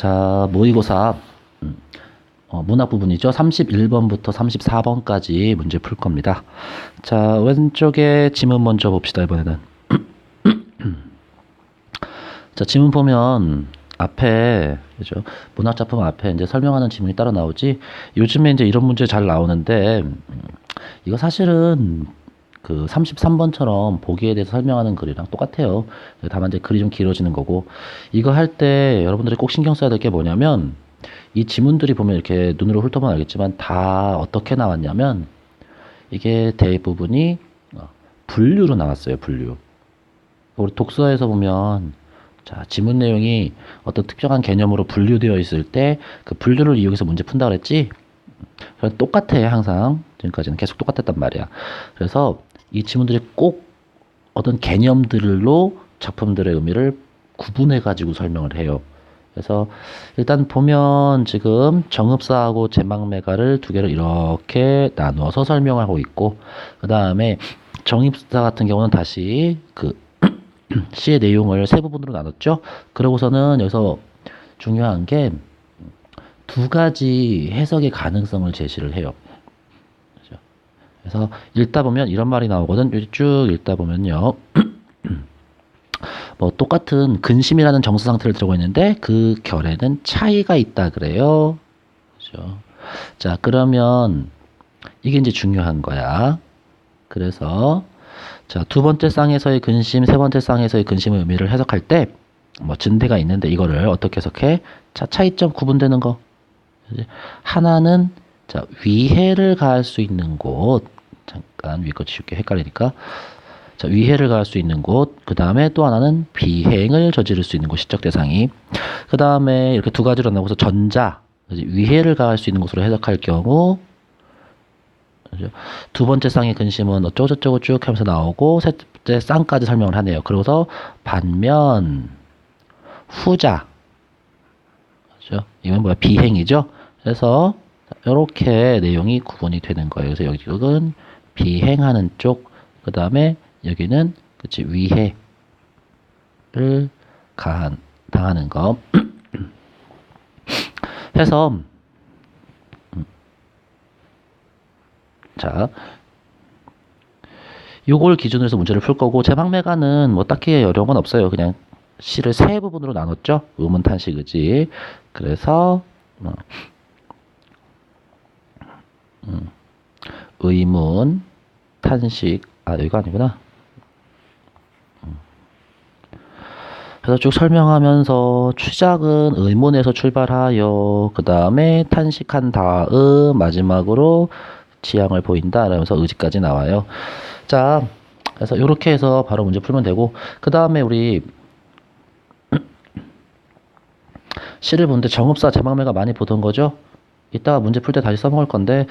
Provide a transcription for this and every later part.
자, 모의고사 음, 어, 문학 부분이죠. 31번부터 34번까지 문제 풀 겁니다. 자, 왼쪽에 지문 먼저 봅시다, 이번에는. 자, 지문 보면 앞에 그죠? 문학 작품 앞에 이제 설명하는 지문이 따로 나오지. 요즘에 이제 이런 문제 잘 나오는데 음, 이거 사실은 그 33번처럼 보기에 대해서 설명하는 글이랑 똑같아요. 다만 이제 글이 좀 길어지는 거고 이거 할 때 여러분들이 꼭 신경 써야 될 게 뭐냐면 이 지문들이 보면 이렇게 눈으로 훑어보면 알겠지만 다 어떻게 나왔냐면 이게 대부분이 어, 분류로 나왔어요. 분류. 우리 독서에서 보면 자, 지문 내용이 어떤 특정한 개념으로 분류되어 있을 때 그 분류를 이용해서 문제 푼다 그랬지? 똑같아, 항상. 지금까지는 계속 똑같았단 말이야. 그래서 이 지문들이 꼭 어떤 개념들로 작품들의 의미를 구분해 가지고 설명을 해요. 그래서 일단 보면 지금 정읍사하고 제망매가를 두 개를 이렇게 나누어서 설명하고 있고 그 다음에 정입사 같은 경우는 다시 그 시의 내용을 세 부분으로 나눴죠. 그러고서는 여기서 중요한 게 두 가지 해석의 가능성을 제시를 해요. 그래서 읽다 보면 이런 말이 나오거든. 쭉 읽다 보면요. 뭐 똑같은 근심이라는 정수 상태를 들고 있는데 그 결에는 차이가 있다 그래요. 그죠? 자, 그러면 이게 이제 중요한 거야. 그래서 자, 두 번째 쌍에서의 근심, 세 번째 쌍에서의 근심의 의미를 해석할 때, 뭐, 진대가 있는데 이거를 어떻게 해석해? 자, 차이점 구분되는 거. 하나는, 자, 위해를 가할 수 있는 곳. 잠깐, 위거 쉽게 헷갈리니까. 자, 위해를 가할 수 있는 곳. 그 다음에 또 하나는 비행을 저지를 수 있는 곳, 시적 대상이. 그 다음에 이렇게 두 가지로 나오고서 전자? 위해를 가할 수 있는 곳으로 해석할 경우? 두 번째 쌍의 근심은 어쩌고저쩌고 쭉 하면서 나오고 셋째 쌍까지 설명을 하네요. 그러고서 반면 후자 그죠? 이건 뭐야 비행이죠. 그래서 이렇게 내용이 구분이 되는 거예요. 그래서 여기는 비행하는 쪽, 그 다음에 여기는 그치 위해를 가한 당하는 거. 해서 자, 요걸 기준으로 해서 문제를 풀 거고 제방매가는 뭐 딱히 어려운 건 없어요. 그냥 시를 세 부분으로 나눴죠. 의문 탄식 의지. 그래서 어, 음, 의문 탄식 아 여기가 아니구나. 음. 그래서 쭉 설명하면서 추작은 의문에서 출발하여 그 다음에 탄식한 다음 마지막으로 지향을 보인다 라면서 의지까지 나와요. 자, 그래서 이렇게 해서 바로 문제 풀면 되고 그 다음에 우리 시를 보는데 정읍사 제망매가 많이 보던 거죠. 이따가 문제 풀 때 다시 써먹을 건데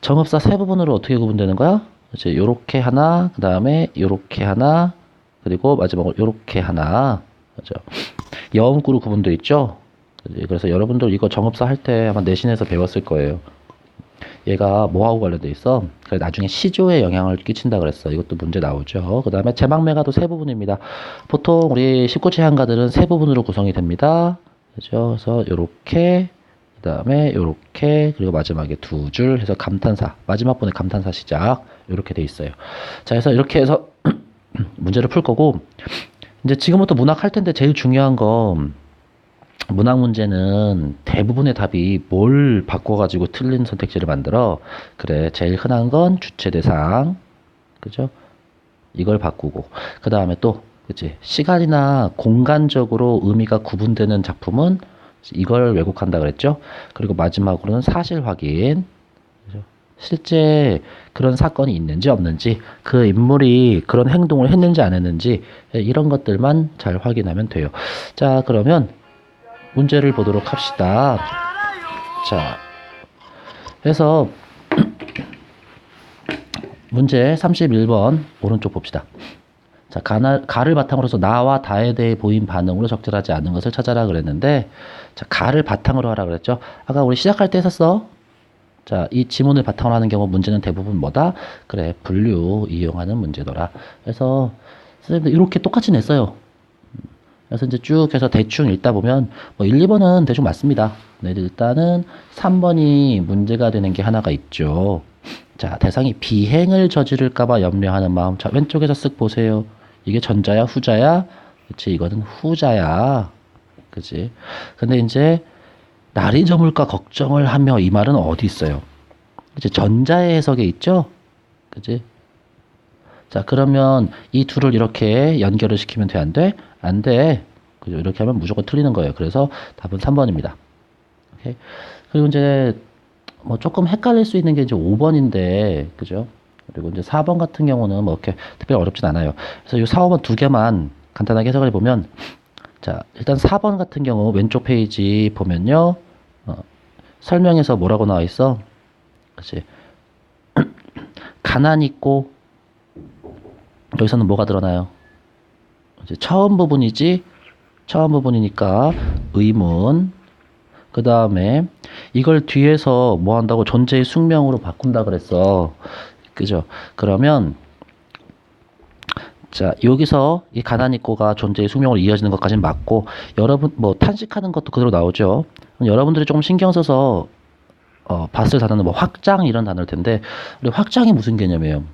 정읍사 세 부분으로 어떻게 구분되는 거야? 이제 요렇게 하나, 그 다음에 요렇게 하나, 그리고 마지막으로 요렇게 하나. 그죠? 여음구로 구분되어 있죠? 그래서 여러분들 이거 정읍사 할 때 아마 내신에서 배웠을 거예요. 얘가 뭐하고 관련돼 있어? 그래 나중에 시조에 영향을 끼친다 그랬어. 이것도 문제 나오죠. 그 다음에 제망매가도 세 부분입니다. 보통 우리 19체 한가들은 세 부분으로 구성이 됩니다. 그죠? 그래서 요렇게 그 다음에 요렇게 그리고 마지막에 두 줄 해서 감탄사 마지막 번에 감탄사 시작 요렇게 돼 있어요. 자 그래서 이렇게 해서 문제를 풀 거고 이제 지금부터 문학 할 텐데 제일 중요한 건 문학 문제는 대부분의 답이 뭘 바꿔가지고 틀린 선택지를 만들어? 그래, 제일 흔한 건 주체 대상. 그죠? 이걸 바꾸고. 그 다음에 또, 그치. 시간이나 공간적으로 의미가 구분되는 작품은 이걸 왜곡한다 그랬죠? 그리고 마지막으로는 사실 확인. 실제 그런 사건이 있는지 없는지, 그 인물이 그런 행동을 했는지 안 했는지, 이런 것들만 잘 확인하면 돼요. 자, 그러면 문제를 보도록 합시다. 자, 해서 문제 31번 오른쪽 봅시다. 자, 가나, 가를 바탕으로 해서 나와 다에 대해 보인 반응으로 적절하지 않은 것을 찾아라 그랬는데, 자, 가를 바탕으로 하라 그랬죠. 아까 우리 시작할 때 했었어. 자, 이 지문을 바탕으로 하는 경우 문제는 대부분 뭐다? 그래, 분류 이용하는 문제더라. 그래서 선생님들 이렇게 똑같이 냈어요. 그래서 이제 쭉 해서 대충 읽다 보면 뭐 1, 2번은 대충 맞습니다. 네, 일단은 3번이 문제가 되는 게 하나가 있죠. 자, 대상이 비행을 저지를까봐 염려하는 마음. 자, 왼쪽에서 쓱 보세요. 이게 전자야, 후자야? 그치, 이거는 후자야. 그치. 근데 이제 날이 저물까 걱정을 하며 이 말은 어디 있어요? 이제 전자의 해석에 있죠? 그치? 자, 그러면 이 둘을 이렇게 연결을 시키면 돼, 안 돼? 안 돼. 그죠? 이렇게 하면 무조건 틀리는 거예요. 그래서 답은 3번입니다. 오케이. 그리고 이제 뭐 조금 헷갈릴 수 있는 게 이제 5번인데, 그죠? 그리고 이제 4번 같은 경우는 뭐 이렇게 특별히 어렵진 않아요. 그래서 이 4, 5번 두 개만 간단하게 해석을 해보면, 자, 일단 4번 같은 경우 왼쪽 페이지 보면요, 어, 설명에서 뭐라고 나와 있어? 그치? 가난 있고, 여기서는 뭐가 드러나요? 이제 처음 부분이지, 처음 부분이니까 의문, 그 다음에 이걸 뒤에서 뭐 한다고 존재의 숙명으로 바꾼다 그랬어. 그죠? 그러면 자 여기서 이 가난 있고가 존재의 숙명으로 이어지는 것까지는 맞고 여러분 뭐 탄식하는 것도 그대로 나오죠. 여러분들이 조금 신경 써서 어, 봤을 단어는 뭐 확장 이런 단어일 텐데 우리 확장이 무슨 개념이에요?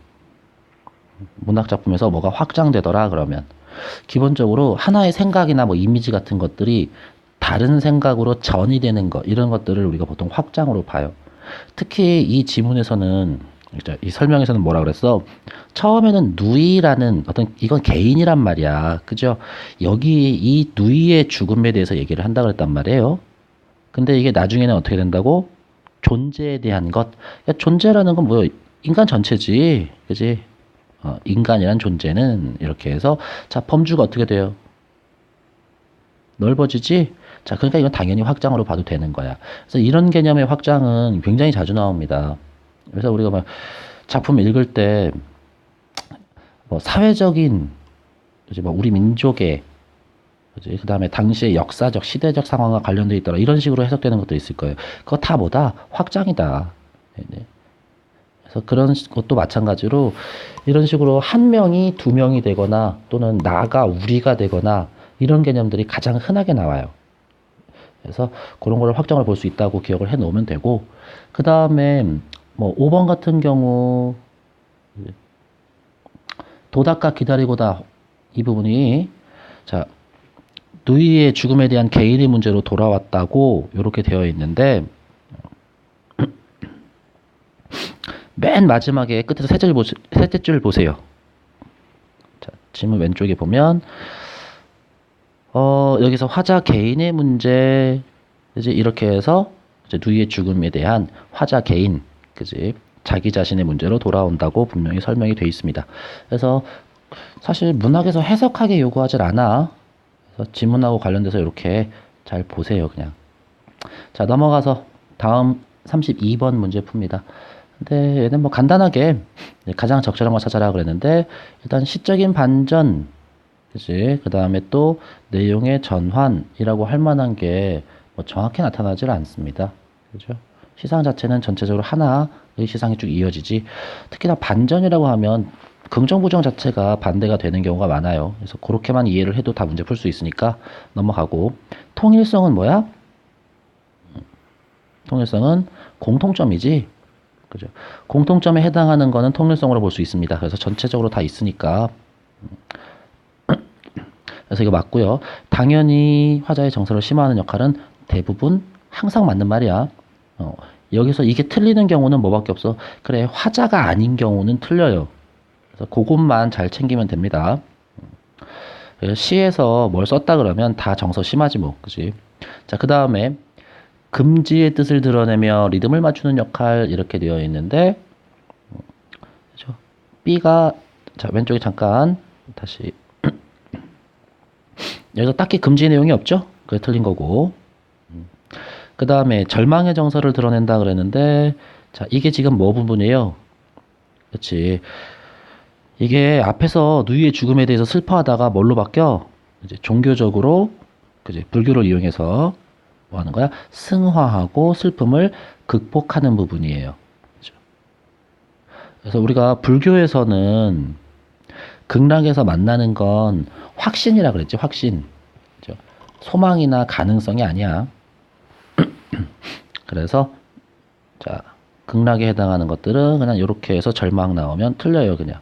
문학 작품에서 뭐가 확장되더라 그러면 기본적으로 하나의 생각이나 뭐 이미지 같은 것들이 다른 생각으로 전이 되는 것 이런 것들을 우리가 보통 확장으로 봐요. 특히 이 지문에서는 이 설명에서는 뭐라 그랬어? 처음에는 누이라는 어떤 이건 개인이란 말이야. 그죠? 여기 이 누이의 죽음에 대해서 얘기를 한다 그랬단 말이에요. 근데 이게 나중에는 어떻게 된다고? 존재에 대한 것. 야, 존재라는 건 뭐야? 인간 전체지. 그지? 어, 인간이란 존재는 이렇게 해서 자, 범주가 어떻게 돼요? 넓어지지? 자, 그러니까 이건 당연히 확장으로 봐도 되는 거야. 그래서 이런 개념의 확장은 굉장히 자주 나옵니다. 그래서 우리가 막 작품 읽을 때 뭐 사회적인 이제 뭐 우리 민족의 그지 그다음에 당시의 역사적 시대적 상황과 관련돼 있더라 이런 식으로 해석되는 것도 있을 거예요. 그거 다 뭐다 확장이다. 네네. 그래서 그런 것도 마찬가지로 이런 식으로 한 명이 두 명이 되거나 또는 나가 우리가 되거나 이런 개념들이 가장 흔하게 나와요. 그래서 그런 거를 확장을 볼 수 있다고 기억을 해 놓으면 되고 그 다음에 뭐 5번 같은 경우 도닥가 기다리고다 이 부분이 자 누이의 죽음에 대한 개인의 문제로 돌아왔다고 이렇게 되어 있는데 맨 마지막에 끝에서 셋째 줄, 보시, 셋째 줄 보세요. 자, 지문 왼쪽에 보면 어, 여기서 화자 개인의 문제 이제 이렇게 해서 이제 누이의 죽음에 대한 화자 개인 그지 자기 자신의 문제로 돌아온다고 분명히 설명이 되어 있습니다. 그래서 사실 문학에서 해석하게 요구하질 않아. 그래서 지문하고 관련돼서 이렇게 잘 보세요, 그냥. 자, 넘어가서 다음 32번 문제 풉니다. 근데 얘는 뭐 간단하게 가장 적절한 거 찾아라 그랬는데 일단 시적인 반전 그지 그 다음에 또 내용의 전환이라고 할 만한 게 뭐 정확히 나타나질 않습니다 그죠 시상 자체는 전체적으로 하나의 시상이 쭉 이어지지 특히나 반전이라고 하면 긍정 부정 자체가 반대가 되는 경우가 많아요. 그래서 그렇게만 이해를 해도 다 문제 풀 수 있으니까 넘어가고. 통일성은 뭐야? 통일성은 공통점이지. 그죠? 공통점에 해당하는 거는 통일성으로 볼 수 있습니다. 그래서 전체적으로 다 있으니까. 그래서 이거 맞고요. 당연히 화자의 정서를 심화하는 역할은 대부분 항상 맞는 말이야. 어, 여기서 이게 틀리는 경우는 뭐밖에 없어. 그래, 화자가 아닌 경우는 틀려요. 그래서 그것만 잘 챙기면 됩니다. 시에서 뭘 썼다 그러면 다 정서 심하지 뭐, 그지? 자, 그 다음에 금지의 뜻을 드러내며 리듬을 맞추는 역할 이렇게 되어 있는데, 그죠? B가 자 왼쪽에 잠깐 다시 여기서 딱히 금지 내용이 없죠? 그게 틀린 거고. 그 다음에 절망의 정서를 드러낸다 그랬는데, 자, 이게 지금 뭐 부분이에요? 그렇지. 이게 앞에서 누이의 죽음에 대해서 슬퍼하다가 뭘로 바뀌어? 이제 종교적으로, 그지? 불교를 이용해서 뭐 하는 거야? 승화하고 슬픔을 극복하는 부분이에요. 그죠? 그래서 우리가 불교에서는 극락에서 만나는 건 확신이라 그랬지, 확신. 소망이나 가능성이 아니야. 그래서 자 극락에 해당하는 것들은 그냥 이렇게 해서 절망 나오면 틀려요 그냥.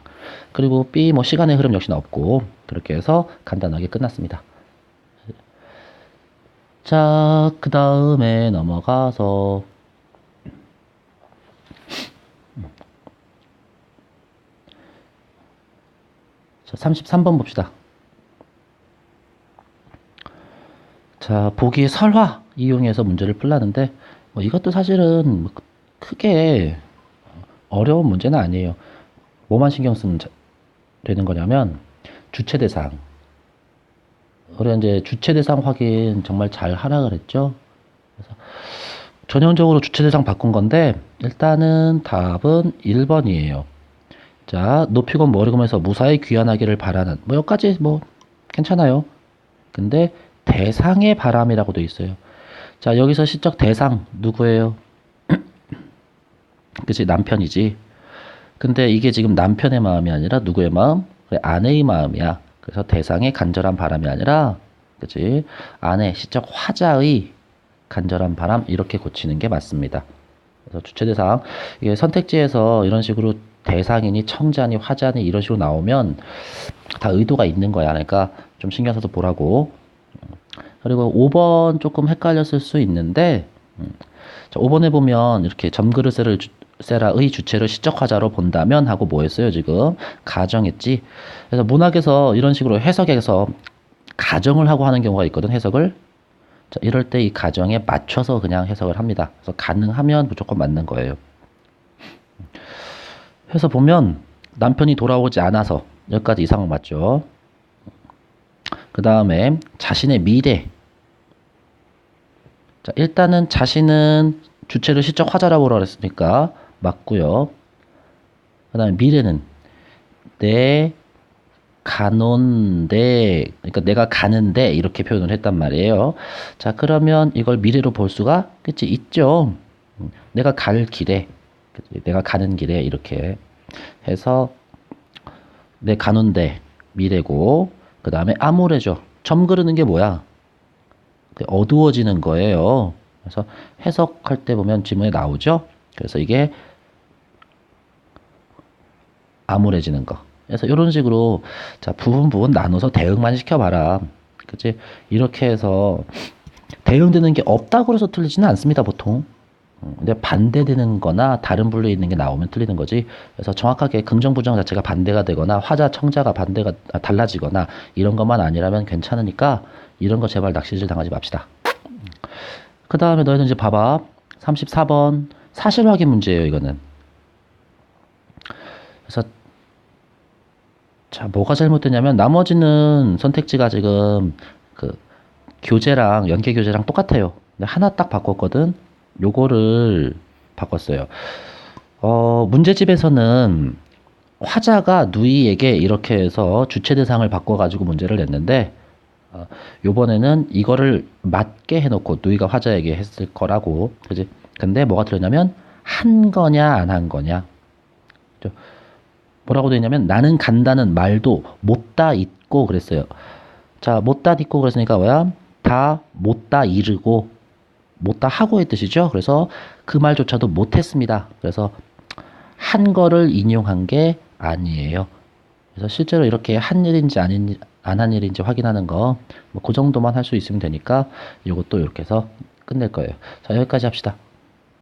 그리고 B 뭐 시간의 흐름 역시나 없고 그렇게 해서 간단하게 끝났습니다. 자, 그 다음에 넘어가서 자, 33번 봅시다. 자, 보기 설화 이용해서 문제를 풀라는데 뭐 이것도 사실은 뭐 크게 어려운 문제는 아니에요. 뭐만 신경 쓰면 자- 되는 거냐면 주체 대상. 우리가 이제 주체 대상 확인 정말 잘 하라 그랬죠. 그래서 전형적으로 주체 대상 바꾼 건데 일단은 답은 1번이에요. 자, 높이건 머리검에서 무사히 귀환하기를 바라는 뭐 여기까지 뭐 괜찮아요. 근데 대상의 바람이라고 돼 있어요. 자, 여기서 시적 대상 누구예요? 그치 남편이지. 근데 이게 지금 남편의 마음이 아니라 누구의 마음? 아내의 마음이야. 그래서 대상의 간절한 바람이 아니라, 그치? 아내, 시적 화자의 간절한 바람, 이렇게 고치는 게 맞습니다. 그래서 주체 대상, 이게 선택지에서 이런 식으로 대상이니 청자니 화자니 이런 식으로 나오면 다 의도가 있는 거야. 그러니까 좀 신경 써서 보라고. 그리고 5번 조금 헷갈렸을 수 있는데, 음, 자, 5번에 보면 이렇게 점그릇세를 주, 세라의 주체를 시적 화자로 본다면 하고 뭐 했어요 지금? 가정했지? 그래서 문학에서 이런 식으로 해석에서 가정을 하고 하는 경우가 있거든 해석을. 자, 이럴 때 이 가정에 맞춰서 그냥 해석을 합니다. 그래서 가능하면 무조건 맞는 거예요. 해서 보면 남편이 돌아오지 않아서 여기까지 이상은 맞죠 그 다음에 자신의 미래 자, 일단은 자신은 주체를 시적 화자라고 그랬으니까 맞고요. 그 다음에 미래는 내 가논데 그러니까 내가 가는데 이렇게 표현을 했단 말이에요. 자 그러면 이걸 미래로 볼 수가 그치 있죠. 음, 내가 갈 길에 그치? 내가 가는 길에 이렇게 해서 내 가는데 미래고 그 다음에 아모레죠. 점 그르는 게 뭐야? 그 어두워지는 거예요. 그래서 해석할 때 보면 지문에 나오죠. 그래서 이게 암울해지는 거. 그래서 이런 식으로 자 부분 부분 나눠서 대응만 시켜봐라. 그치? 이렇게 해서 대응되는 게 없다고 해서 틀리지는 않습니다 보통. 음, 근데 반대되는 거나 다른 분류에 있는 게 나오면 틀리는 거지. 그래서 정확하게 긍정 부정 자체가 반대가 되거나 화자 청자가 반대가 아, 달라지거나 이런 것만 아니라면 괜찮으니까 이런 거 제발 낚시질 당하지 맙시다. 그 다음에 너희들 이제 봐봐. 34번 사실 확인 문제예요, 이거는. 그래서 자, 뭐가 잘못됐냐면 나머지는 선택지가 지금 그 교재랑 연계 교재랑 똑같아요. 근데 하나 딱 바꿨거든. 요거를 바꿨어요. 어, 문제집에서는 화자가 누이에게 이렇게 해서 주체 대상을 바꿔가지고 문제를 냈는데 어, 요번에는 이거를 맞게 해놓고 누이가 화자에게 했을 거라고. 그지? 근데 뭐가 틀렸냐면 한 거냐 안 한 거냐? 뭐라고 되어 있냐면 나는 간다는 말도 못다 잊고 그랬어요. 자 못다 잊고 그랬으니까 뭐야? 다 못다 이르고 못다 하고의 뜻이죠 그래서 그 말조차도 못했습니다 그래서 한 거를 인용한 게 아니에요 그래서 실제로 이렇게 한 일인지 아닌 안 한 일인지 확인하는 거, 뭐 그 정도만 할 수 있으면 되니까 이것도 이렇게 해서 끝낼 거예요. 자, 여기까지 합시다.